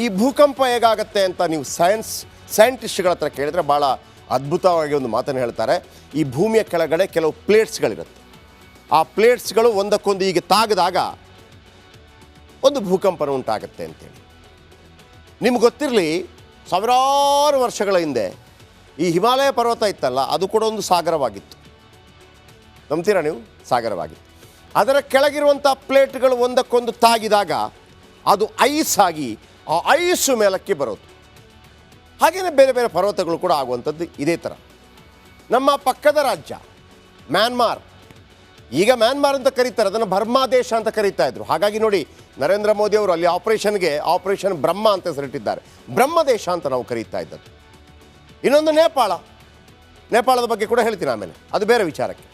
ಈ ಭೂಕಂಪ ಹೇಗಾಗತ್ತೆ ಅಂತ ನೀವು ಸೈನ್ಸ್, ಸೈಂಟಿಸ್ಟ್ಗಳ ಹತ್ರ ಕೇಳಿದ್ರೆ ಭಾಳ ಅದ್ಭುತವಾಗಿ ಒಂದು ಮಾತನ್ನು ಹೇಳ್ತಾರೆ. ಈ ಭೂಮಿಯ ಕೆಳಗಡೆ ಕೆಲವು ಪ್ಲೇಟ್ಸ್ಗಳಿರುತ್ತೆ. ಆ ಪ್ಲೇಟ್ಸ್ಗಳು ಒಂದಕ್ಕೊಂದು ಹೀಗೆ ತಾಗದಾಗ ಒಂದು ಭೂಕಂಪನ ಉಂಟಾಗುತ್ತೆ ಅಂತೇಳಿ. ನಿಮ್ಗೆ ಗೊತ್ತಿರಲಿ, ಸಾವಿರಾರು ವರ್ಷಗಳ ಹಿಂದೆ ಈ ಹಿಮಾಲಯ ಪರ್ವತ ಇತ್ತಲ್ಲ, ಅದು ಕೂಡ ಒಂದು ಸಾಗರವಾಗಿತ್ತು. ನಂಬ್ತೀರಾ ನೀವು? ಸಾಗರವಾಗಿತ್ತು. ಅದರ ಕೆಳಗಿರುವಂಥ ಪ್ಲೇಟ್ಗಳು ಒಂದಕ್ಕೊಂದು ತಾಗಿದಾಗ ಅದು ಐಸ್ ಆಗಿ ಆ ಆಯುಸ್ಸು ಮೇಲಕ್ಕೆ ಬರೋದು. ಹಾಗೆಯೇ ಬೇರೆ ಬೇರೆ ಪರ್ವತಗಳು ಕೂಡ ಆಗುವಂಥದ್ದು ಇದೇ ಥರ. ನಮ್ಮ ಪಕ್ಕದ ರಾಜ್ಯ, ಮ್ಯಾನ್ಮಾರ್. ಈಗ ಮ್ಯಾನ್ಮಾರ್ ಅಂತ ಕರೀತಾರೆ, ಅದನ್ನು ಬರ್ಮಾ ದೇಶ ಅಂತ ಕರೀತಾ ಇದ್ರು. ಹಾಗಾಗಿ ನೋಡಿ, ನರೇಂದ್ರ ಮೋದಿ ಅವರು ಅಲ್ಲಿ ಆಪರೇಷನ್ಗೆ, ಆಪರೇಷನ್ ಬ್ರಹ್ಮ ಅಂತ ಹೆಸರಿಟ್ಟಿದ್ದಾರೆ. ಬ್ರಹ್ಮ ದೇಶ ಅಂತ ನಾವು ಕರೀತಾ ಇದ್ದದ್ದು. ಇನ್ನೊಂದು ನೇಪಾಳ. ನೇಪಾಳದ ಬಗ್ಗೆ ಕೂಡ ಹೇಳ್ತೀನಿ ಆಮೇಲೆ. ಅದು ಬೇರೆ ವಿಚಾರಕ್ಕೆ.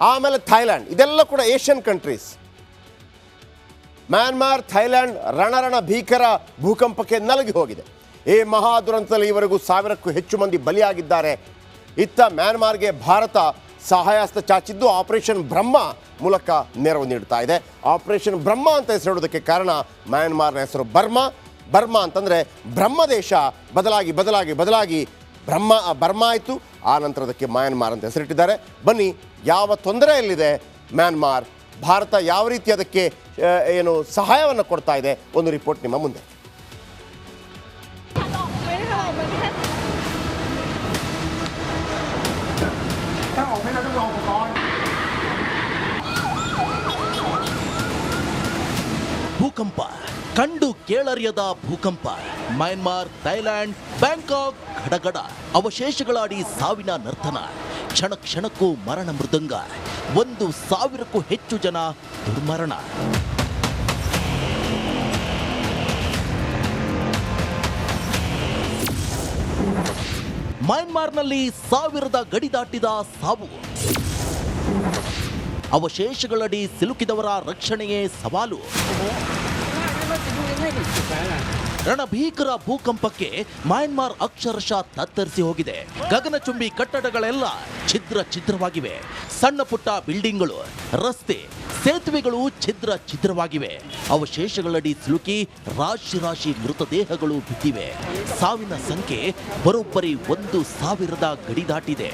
ಆಮೇಲೆ ಥೈಲ್ಯಾಂಡ್ ಇದೆಲ್ಲ ಕೂಡ ಏಷ್ಯನ್ ಕಂಟ್ರೀಸ್. ಮ್ಯಾನ್ಮಾರ್ ಥೈಲ್ಯಾಂಡ್ ರಣರಣ ಭೀಕರ ಭೂಕಂಪಕ್ಕೆ ನಲಗಿ ಹೋಗಿದೆ. ಈ ಮಹಾ ದುರಂತದಲ್ಲಿ ಇವರೆಗೂ ಸಾವಿರಕ್ಕೂ ಹೆಚ್ಚು ಮಂದಿ ಬಲಿಯಾಗಿದ್ದಾರೆ. ಇತ್ತ ಮ್ಯಾನ್ಮಾರ್ಗೆ ಭಾರತ ಸಹಾಯಾಸ್ತ ಚಾಚಿದ್ದು ಆಪರೇಷನ್ ಬ್ರಹ್ಮ ಮೂಲಕ ನೆರವು ನೀಡ್ತಾ ಇದೆ. ಆಪರೇಷನ್ ಬ್ರಹ್ಮ ಅಂತ ಹೆಸರಿಡೋದಕ್ಕೆ ಕಾರಣ ಮ್ಯಾನ್ಮಾರ್ನ ಹೆಸರು ಬರ್ಮಾ. ಬರ್ಮಾ ಅಂತಂದರೆ ಬ್ರಹ್ಮ ದೇಶ ಬದಲಾಗಿ ಬದಲಾಗಿ ಬದಲಾಗಿ ಬ್ರಹ್ಮ, ಬರ್ಮಾ ಆಯಿತು. ಆ ನಂತರ ಅದಕ್ಕೆ ಮ್ಯಾನ್ಮಾರ್ ಅಂತ ಹೆಸರಿಟ್ಟಿದ್ದಾರೆ. ಬನ್ನಿ, ಯಾವ ತೊಂದರೆಯಲ್ಲಿದೆ ಮ್ಯಾನ್ಮಾರ್ ಭಾರತ ಯಾವ ರೀತಿ ಅದಕ್ಕೆ ಏನು ಸಹಾಯವನ್ನು ಕೊಡ್ತಾ ಇದೆ? ಒಂದು ರಿಪೋರ್ಟ್ ನಿಮ್ಮ ಮುಂದೆ. ಭೂಕಂಪ ಕಂಡು ಕೇಳರಿಯದ ಭೂಕಂಪ. ಮ್ಯಾನ್ಮಾರ್ ಥೈಲ್ಯಾಂಡ್ ಬ್ಯಾಂಕಾಕ್ ಘಡಗಡ ಅವಶೇಷಗಳಾಡಿ ಸಾವಿನ ನರ್ತನ. ಕ್ಷಣ ಕ್ಷಣಕ್ಕೂ ಮರಣ ಮೃದಂಗ. ಒಂದು ಸಾವಿರಕ್ಕೂ ಹೆಚ್ಚು ಜನ ದುರ್ಮರಣ. ಮಯನ್ಮಾರ್ನಲ್ಲಿ ಸಾವಿರದ ಗಡಿ ದಾಟಿದ ಸಾವು. ಅವಶೇಷಗಳಡಿ ಸಿಲುಕಿದವರ ರಕ್ಷಣೆಯೇ ಸವಾಲು. ರಣಭೀಕರ ಭೂಕಂಪಕ್ಕೆ ಮಯನ್ಮಾರ್ ಅಕ್ಷರಶಃ ತತ್ತರಿಸಿ ಹೋಗಿದೆ. ಗಗನಚುಂಬಿ ಕಟ್ಟಡಗಳೆಲ್ಲ ಛಿದ್ರ ಛಿದ್ರವಾಗಿವೆ. ಸಣ್ಣ ಪುಟ್ಟ ಬಿಲ್ಡಿಂಗ್ಗಳು, ರಸ್ತೆ, ಸೇತುವೆಗಳು ಛಿದ್ರ ಛಿದ್ರವಾಗಿವೆ. ಅವಶೇಷಗಳಡಿ ಸಿಲುಕಿ ರಾಶಿ ರಾಶಿ ಮೃತದೇಹಗಳು ಬಿದ್ದಿವೆ. ಸಾವಿನ ಸಂಖ್ಯೆ ಬರೋಬ್ಬರಿ ಒಂದು ಸಾವಿರದ ಗಡಿ ದಾಟಿದೆ.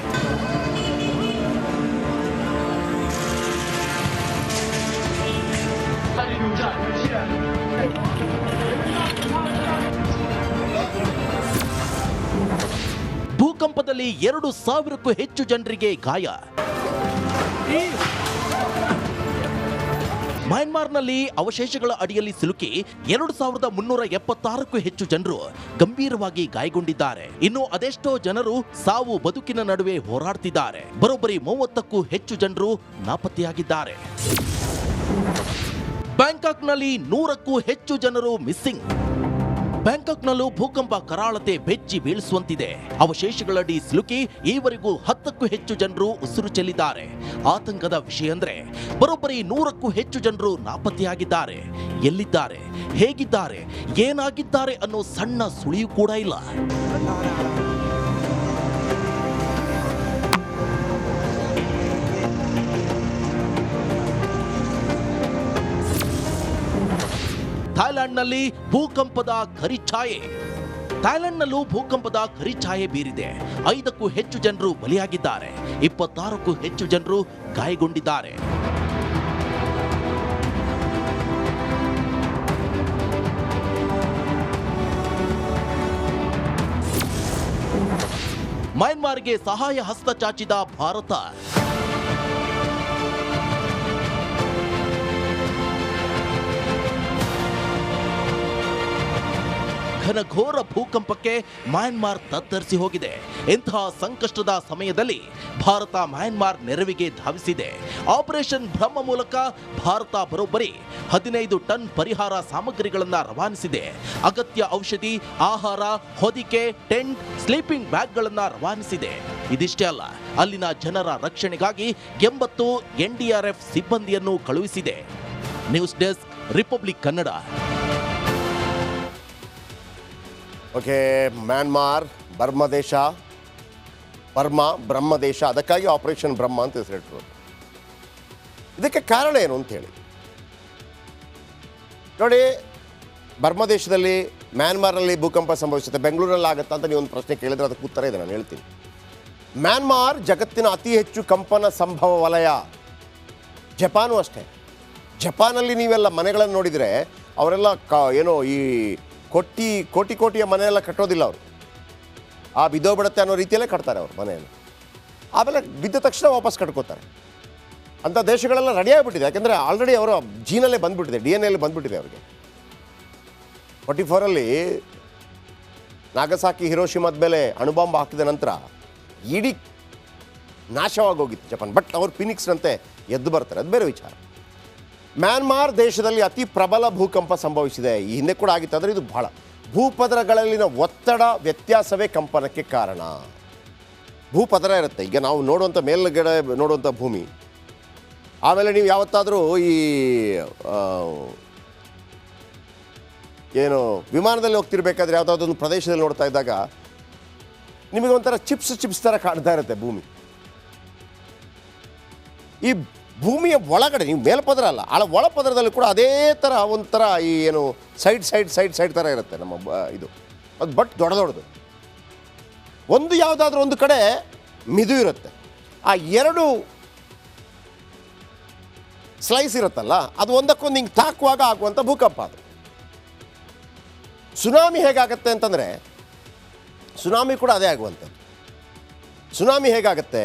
ಎರಡು ಸಾವಿರಕ್ಕೂ ಹೆಚ್ಚು ಜನರಿಗೆ ಗಾಯ. ಮಯನ್ಮಾರ್ನಲ್ಲಿ ಅವಶೇಷಗಳ ಅಡಿಯಲ್ಲಿ ಸಿಲುಕಿ ಎರಡು ಸಾವಿರದ ಮುನ್ನೂರ ಎಪ್ಪತ್ತಾರಕ್ಕೂ ಹೆಚ್ಚು ಜನರು ಗಂಭೀರವಾಗಿ ಗಾಯಗೊಂಡಿದ್ದಾರೆ. ಇನ್ನು ಅದೆಷ್ಟೋ ಜನರು ಸಾವು ಬದುಕಿನ ನಡುವೆ ಹೋರಾಡ್ತಿದ್ದಾರೆ. ಬರೋಬ್ಬರಿ ಮೂವತ್ತಕ್ಕೂ ಹೆಚ್ಚು ಜನರು ನಾಪತ್ತೆಯಾಗಿದ್ದಾರೆ. ಬ್ಯಾಂಕಾಕ್ನಲ್ಲಿ ನೂರಕ್ಕೂ ಹೆಚ್ಚು ಜನರು ಮಿಸ್ಸಿಂಗ್. ಬ್ಯಾಂಕಾಕ್ನಲ್ಲೂ ಭೂಕಂಪ ಕರಾಳತೆ ಬೆಚ್ಚಿ ಬೀಳಿಸುವಂತಿದೆ. ಅವಶೇಷಗಳಡಿ ಸಿಲುಕಿ ಈವರೆಗೂ ಹತ್ತಕ್ಕೂ ಹೆಚ್ಚು ಜನರು ಉಸಿರು ಚೆಲ್ಲಿದ್ದಾರೆ. ಆತಂಕದ ವಿಷಯ ಅಂದ್ರೆ, ಬರೋಬ್ಬರಿ ನೂರಕ್ಕೂ ಹೆಚ್ಚು ಜನರು ನಾಪತ್ತೆಯಾಗಿದ್ದಾರೆ. ಎಲ್ಲಿದ್ದಾರೆ? ಹೇಗಿದ್ದಾರೆ? ಏನಾಗಿದ್ದಾರೆ ಅನ್ನೋ ಸಣ್ಣ ಸುಳಿಯೂ ಕೂಡ ಇಲ್ಲ. ಥೈಲ್ಯಾಂಡ್ನಲ್ಲಿ ಭೂಕಂಪದ ಕರಿಛಾಯೆ. ಥಾಯ್ಲೆಂಡ್ನಲ್ಲೂ ಭೂಕಂಪದ ಕರಿಛಾಯೆ ಬೀರಿದೆ. ಐದಕ್ಕೂ ಹೆಚ್ಚು ಜನರು ಬಲಿಯಾಗಿದ್ದಾರೆ. ಇಪ್ಪತ್ತಾರಕ್ಕೂ ಹೆಚ್ಚು ಜನರು ಗಾಯಗೊಂಡಿದ್ದಾರೆ. ಮಯನ್ಮಾರ್ಗೆ ಸಹಾಯ ಹಸ್ತ ಚಾಚಿದ ಭಾರತ. ಘನಘೋರ ಭೂಕಂಪಕ್ಕೆ ಮ್ಯಾನ್ಮಾರ್ ತತ್ತರಿಸಿ ಹೋಗಿದೆ. ಇಂತಹ ಸಂಕಷ್ಟದ ಸಮಯದಲ್ಲಿ ಭಾರತ ಮ್ಯಾನ್ಮಾರ್ ನೆರವಿಗೆ ಧಾವಿಸಿದೆ. ಆಪರೇಷನ್ ಬ್ರಹ್ಮ ಮೂಲಕ ಭಾರತ ಬರೋಬ್ಬರಿ ಹದಿನೈದು ಟನ್ ಪರಿಹಾರ ಸಾಮಗ್ರಿಗಳನ್ನು ರವಾನಿಸಿದೆ. ಅಗತ್ಯ ಔಷಧಿ, ಆಹಾರ, ಹೊದಿಕೆ, ಟೆಂಟ್, ಸ್ಲೀಪಿಂಗ್ ಬ್ಯಾಗ್ಗಳನ್ನು ರವಾನಿಸಿದೆ. ಇದಿಷ್ಟೇ ಅಲ್ಲ, ಅಲ್ಲಿನ ಜನರ ರಕ್ಷಣೆಗಾಗಿ ಎಂಬತ್ತು ಎನ್ಡಿಆರ್ಎಫ್ ಸಿಬ್ಬಂದಿಯನ್ನು ಕಳುಹಿಸಿದೆ. News desk, republic Kannada. Okay Myanmar Burma ದೇಶ ಬರ್ಮಾ ಬ್ರಹ್ಮ ಅದಕ್ಕಾಗಿ ಆಪರೇಷನ್ ಬ್ರಹ್ಮ ಅಂತ ಹೆಸರಿಟ್ಟರು ಇದಕ್ಕೆ ಕಾರಣ ಏನು ಅಂತ ಹೇಳಿ. ನೋಡಿ ಬರ್ಮ ದೇಶದಲ್ಲಿ ಮ್ಯಾನ್ಮಾರಲ್ಲಿ ಭೂಕಂಪ ಸಂಭವಿಸುತ್ತೆ ಬೆಂಗಳೂರಲ್ಲಿ ಆಗುತ್ತಾ ಅಂತ ನೀವು ಒಂದು ಪ್ರಶ್ನೆ ಕೇಳಿದರೆ ಅದಕ್ಕೆ ಉತ್ತರ ಇದೆ, ನಾನು ಹೇಳ್ತೀನಿ. ಮ್ಯಾನ್ಮಾರ್ ಜಗತ್ತಿನ ಅತಿ ಹೆಚ್ಚು ಕಂಪನ ಸಂಭವ ವಲಯ. ಜಪಾನು ಅಷ್ಟೇ. ಜಪಾನಲ್ಲಿ ನೀವೆಲ್ಲ ಮನೆಗಳನ್ನು ನೋಡಿದರೆ, ಅವರೆಲ್ಲ ಏನೋ ಈ ಕೊಟ್ಟಿ ಕೋಟಿ, ಕೋಟಿಯ ಮನೆಯೆಲ್ಲ ಕಟ್ಟೋದಿಲ್ಲ ಅವರು. ಆ ಬಿದ್ದೋಗ್ಬಿಡತ್ತೆ ಅನ್ನೋ ರೀತಿಯಲ್ಲೇ ಕಟ್ತಾರೆ ಅವರು ಮನೆಯನ್ನು ಆಮೇಲೆ ಬಿದ್ದ ತಕ್ಷಣ ವಾಪಸ್ ಕಟ್ಕೋತಾರೆ. ಅಂಥ ದೇಶಗಳೆಲ್ಲ ರೆಡಿ ಆಗಿಬಿಟ್ಟಿದೆ. ಯಾಕೆಂದರೆ ಆಲ್ರೆಡಿ ಅವರ ಜೀನಲ್ಲೇ ಬಂದುಬಿಟ್ಟಿದೆ ಡಿ ಎನ್ ಎಲ್ಲಿ ಬಂದುಬಿಟ್ಟಿದೆ ಅವರಿಗೆ. ಫೋರ್ಟಿ ಫೋರಲ್ಲಿ ನಾಗಸಾಕಿ ಹಿರೋಶಿಮದ ಮೇಲೆ ಅಣುಬಾಂಬ್ ಹಾಕಿದ ನಂತರ ಇಡೀ ನಾಶವಾಗೋಗಿತ್ತು ಜಪಾನ್. ಬಟ್ ಅವ್ರು ಫಿನಿಕ್ಸ್ನಂತೆ ಎದ್ದು ಬರ್ತಾರೆ. ಅದು ಬೇರೆ ವಿಚಾರ. ಮ್ಯಾನ್ಮಾರ್ ದೇಶದಲ್ಲಿ ಅತಿ ಪ್ರಬಲ ಭೂಕಂಪ ಸಂಭವಿಸಿದೆ. ಈ ಹಿಂದೆ ಕೂಡ ಆಗಿತ್ತು, ಆದರೆ ಇದು ಬಹಳ. ಭೂಪದರಗಳಲ್ಲಿನ ಒತ್ತಡ ವ್ಯತ್ಯಾಸವೇ ಕಂಪನಕ್ಕೆ ಕಾರಣ. ಭೂಪದರ ಇರುತ್ತೆ. ಈಗ ನಾವು ನೋಡುವಂಥ ಮೇಲ್ಗಡೆ ನೋಡುವಂಥ ಭೂಮಿ. ಆಮೇಲೆ ನೀವು ಯಾವತ್ತಾದರೂ ಈ ಏನು ವಿಮಾನದಲ್ಲಿ ಹೋಗ್ತಿರ್ಬೇಕಾದ್ರೆ ಯಾವುದಾದ್ರು ಒಂದು ಪ್ರದೇಶದಲ್ಲಿ ನೋಡ್ತಾ ಇದ್ದಾಗ ನಿಮಗೆ ಒಂಥರ ಚಿಪ್ಸ್ ಚಿಪ್ಸ್ ಥರ ಕಾಣ್ತಾ ಇರುತ್ತೆ ಭೂಮಿ. ಈ ಭೂಮಿಯ ಒಳಗಡೆ, ನೀವು ಮೇಲ್ಪದರ ಅಲ್ಲ ಆಳ ಒಳಪದರದಲ್ಲಿ ಕೂಡ ಅದೇ ಥರ ಒಂಥರ ಈ ಏನು ಸೈಡ್ ಸೈಡ್ ಸೈಡ್ ಸೈಡ್ ಥರ ಇರುತ್ತೆ ನಮ್ಮ ಇದು. ಅದು ಬಟ್ ದೊಡ್ಡ ದೊಡ್ಡದು. ಒಂದು ಯಾವುದಾದ್ರೂ ಒಂದು ಕಡೆ ಮಿದು ಇರುತ್ತೆ. ಆ ಎರಡು ಸ್ಲೈಸ್ ಇರುತ್ತಲ್ಲ, ಅದು ಒಂದಕ್ಕೊಂದು ಹಿಂಗೆ ತಾಕುವಾಗ ಆಗುವಂಥ ಭೂಕಂಪ ಅದು. ಸುನಾಮಿ ಹೇಗಾಗತ್ತೆ ಅಂತಂದರೆ, ಸುನಾಮಿ ಕೂಡ ಅದೇ ಆಗುವಂಥದ್ದು. ಸುನಾಮಿ ಹೇಗಾಗತ್ತೆ?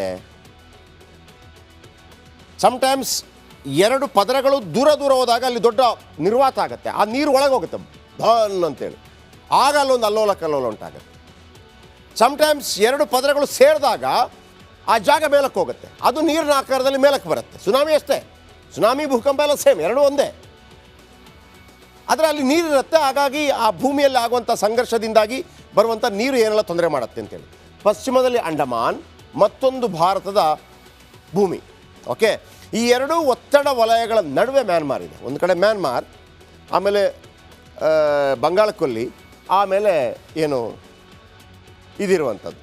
ಸಮ್ಟೈಮ್ಸ್ ಎರಡು ಪದರಗಳು ದೂರ ದೂರ ಹೋದಾಗ ಅಲ್ಲಿ ದೊಡ್ಡ ನಿರ್ವಾತ ಆಗುತ್ತೆ. ಆ ನೀರು ಒಳಗೆ ಹೋಗುತ್ತೆ ಧನ್ ಅಂತೇಳಿ. ಆಗ ಅಲ್ಲೊಂದು ಅಲ್ಲೋಲ ಕಲ್ಲೋಲ ಉಂಟಾಗುತ್ತೆ. ಸಮ್ಟೈಮ್ಸ್ ಎರಡು ಪದರಗಳು ಸೇರಿದಾಗ ಆ ಜಾಗ ಮೇಲಕ್ಕೆ ಹೋಗುತ್ತೆ. ಅದು ನೀರಿನ ಆಕಾರದಲ್ಲಿ ಮೇಲಕ್ಕೆ ಬರುತ್ತೆ. ಸುನಾಮಿ ಅಷ್ಟೇ. ಸುನಾಮಿ, ಭೂಕಂಪ ಎಲ್ಲ ಸೇಮ್. ಎರಡೂ ಒಂದೇ. ಆದರೆ ಅಲ್ಲಿ ನೀರಿರುತ್ತೆ ಹಾಗಾಗಿ ಆ ಭೂಮಿಯಲ್ಲಿ ಆಗುವಂಥ ಸಂಘರ್ಷದಿಂದಾಗಿ ಬರುವಂಥ ನೀರು ಏನೆಲ್ಲ ತೊಂದರೆ ಮಾಡುತ್ತೆ ಅಂತೇಳಿ. ಪಶ್ಚಿಮದಲ್ಲಿ ಅಂಡಮಾನ್, ಮತ್ತೊಂದು ಭಾರತದ ಭೂಮಿ. ಓಕೆ? ಈ ಎರಡೂ ಒತ್ತಡ ವಲಯಗಳ ನಡುವೆ ಮ್ಯಾನ್ಮಾರ್ ಇದೆ. ಒಂದು ಕಡೆ ಮ್ಯಾನ್ಮಾರ್, ಆಮೇಲೆ ಬಂಗಾಳಕೊಲ್ಲಿ, ಆಮೇಲೆ ಏನು ಇದಿರುವಂಥದ್ದು.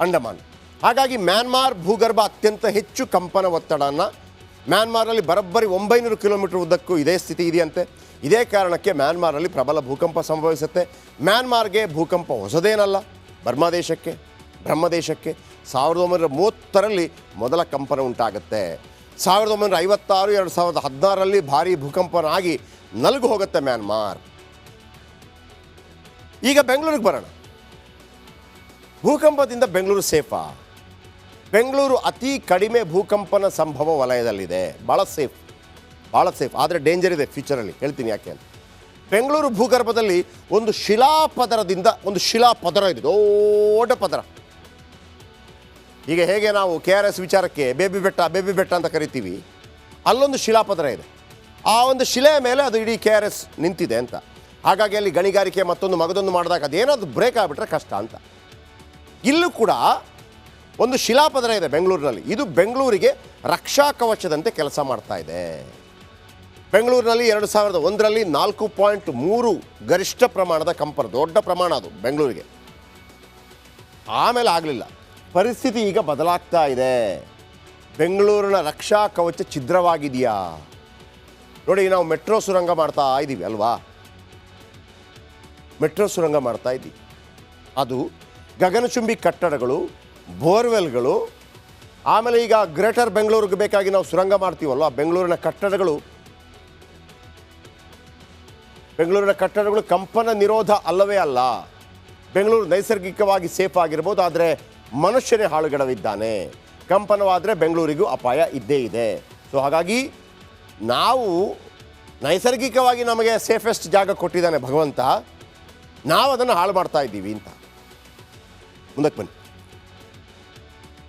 ಅಂಡಮಾನ್. ಹಾಗಾಗಿ ಮ್ಯಾನ್ಮಾರ್ ಭೂಗರ್ಭ ಅತ್ಯಂತ ಹೆಚ್ಚು ಕಂಪನ ಒತ್ತಡನ ಮ್ಯಾನ್ಮಾರಲ್ಲಿ ಬರೋಬ್ಬರಿ ಒಂಬೈನೂರು ಕಿಲೋಮೀಟರ್ ಉದ್ದಕ್ಕೂ ಇದೇ ಸ್ಥಿತಿ ಇದೆಯಂತೆ. ಇದೇ ಕಾರಣಕ್ಕೆ ಮ್ಯಾನ್ಮಾರಲ್ಲಿ ಪ್ರಬಲ ಭೂಕಂಪ ಸಂಭವಿಸುತ್ತೆ. ಮ್ಯಾನ್ಮಾರ್ಗೆ ಭೂಕಂಪ ಹೊಸದೇನಲ್ಲ. ಬರ್ಮಾದೇಶಕ್ಕೆ ಬ್ರಹ್ಮದೇಶಕ್ಕೆ ಬ್ರಹ್ಮ ದೇಶಕ್ಕೆ ಸಾವಿರದ ಒಂಬೈನೂರ ಮೂವತ್ತರಲ್ಲಿ ಮೊದಲ ಕಂಪನ ಉಂಟಾಗುತ್ತೆ. ಸಾವಿರದ ಒಂಬೈನೂರ ಐವತ್ತಾರು, ಎರಡು ಸಾವಿರದ ಹದಿನಾರರಲ್ಲಿ ಭಾರಿ ಭೂಕಂಪನ ಆಗಿ ನಲುಗು ಹೋಗುತ್ತೆ ಮ್ಯಾನ್ಮಾರ್. ಈಗ ಬೆಂಗಳೂರಿಗೆ ಬರೋಣ. ಭೂಕಂಪದಿಂದ ಬೆಂಗಳೂರು ಸೇಫಾ. ಬೆಂಗಳೂರು ಅತಿ ಕಡಿಮೆ ಭೂಕಂಪನ ಸಂಭವ ವಲಯದಲ್ಲಿದೆ. ಭಾಳ ಸೇಫ್ ಭಾಳ ಸೇಫ್, ಆದರೆ ಡೇಂಜರ್ ಇದೆ ಫ್ಯೂಚರಲ್ಲಿ. ಹೇಳ್ತೀನಿ ಯಾಕೆ ಅಂತ. ಬೆಂಗಳೂರು ಭೂಗರ್ಭದಲ್ಲಿ ಒಂದು ಶಿಲಾಪದರದಿಂದ, ಒಂದು ಶಿಲಾಪದರ ಇದೆ, ದೊಡ್ಡ ಪದರ. ಈಗ ಹೇಗೆ ನಾವು ಕೆ ಆರ್ ಎಸ್ ವಿಚಾರಕ್ಕೆ ಬೇಬಿ ಬೆಟ್ಟ ಬೇಬಿ ಬೆಟ್ಟ ಅಂತ ಕರಿತೀವಿ? ಅಲ್ಲೊಂದು ಶಿಲಾಪದರ ಇದೆ. ಆ ಒಂದು ಶಿಲೆಯ ಮೇಲೆ ಅದು ಇಡೀ ಕೆ ಆರ್ ಎಸ್ ನಿಂತಿದೆ ಅಂತ. ಹಾಗಾಗಿ ಅಲ್ಲಿ ಗಣಿಗಾರಿಕೆ ಮತ್ತೊಂದು ಮಗದೊಂದು ಮಾಡಿದಾಗ ಅದೇನಾದ್ರು ಬ್ರೇಕ್ ಆಗಿಬಿಟ್ರೆ ಕಷ್ಟ ಅಂತ. ಇಲ್ಲೂ ಕೂಡ ಒಂದು ಶಿಲಾಪದರ ಇದೆ ಬೆಂಗಳೂರಿನಲ್ಲಿ. ಇದು ಬೆಂಗಳೂರಿಗೆ ರಕ್ಷಾ ಕವಚದಂತೆ ಕೆಲಸ ಮಾಡ್ತಾ ಇದೆ. ಬೆಂಗಳೂರಿನಲ್ಲಿ ಎರಡು ಸಾವಿರದ ಒಂದರಲ್ಲಿ ನಾಲ್ಕು ಪಾಯಿಂಟ್ ಮೂರು ಗರಿಷ್ಠ ಪ್ರಮಾಣದ ಕಂಪನ, ದೊಡ್ಡ ಪ್ರಮಾಣ ಅದು ಬೆಂಗಳೂರಿಗೆ. ಆಮೇಲೆ ಆಗಲಿಲ್ಲ. ಪರಿಸ್ಥಿತಿ ಈಗ ಬದಲಾಗ್ತಾ ಇದೆ. ಬೆಂಗಳೂರಿನ ರಕ್ಷಾ ಕವಚ ಛಿದ್ರವಾಗಿದೆಯಾ? ನೋಡಿ ನಾವು ಮೆಟ್ರೋ ಸುರಂಗ ಮಾಡ್ತಾ ಇದ್ದೀವಿ ಅಲ್ವಾ? ಮೆಟ್ರೋ ಸುರಂಗ ಮಾಡ್ತಾ ಇದ್ದೀವಿ ಅದು ಗಗನಚುಂಬಿ ಕಟ್ಟಡಗಳು, ಬೋರ್ವೆಲ್ಗಳು, ಆಮೇಲೆ ಈಗ ಗ್ರೇಟರ್ ಬೆಂಗಳೂರಿಗೆ ಬೇಕಾಗಿ ನಾವು ಸುರಂಗ ಮಾಡ್ತೀವಲ್ವ? ಬೆಂಗಳೂರಿನ ಕಟ್ಟಡಗಳು. ಬೆಂಗಳೂರಿನ ಕಟ್ಟಡಗಳು ಕಂಪನ ನಿರೋಧ ಅಲ್ಲವೇ ಅಲ್ಲ. ಬೆಂಗಳೂರು ನೈಸರ್ಗಿಕವಾಗಿ ಸೇಫ್ ಆಗಿರ್ಬೋದು, ಆದರೆ ಮನುಷ್ಯನೇ ಹಾಳುಗಡವಿದ್ದಾನೆ. ಕಂಪನವಾದರೆ ಬೆಂಗಳೂರಿಗೂ ಅಪಾಯ ಇದ್ದೇ ಇದೆ. ಸೊ ಹಾಗಾಗಿ ನಾವು ನೈಸರ್ಗಿಕವಾಗಿ ನಮಗೆ ಸೇಫೆಸ್ಟ್ ಜಾಗ ಕೊಟ್ಟಿದ್ದಾನೆ ಭಗವಂತ. ನಾವು ಅದನ್ನು ಹಾಳು ಮಾಡ್ತಾ ಇದ್ದೀವಿ ಅಂತ. ಮುಂದಕ್ಕೆ ಬನ್ನಿ.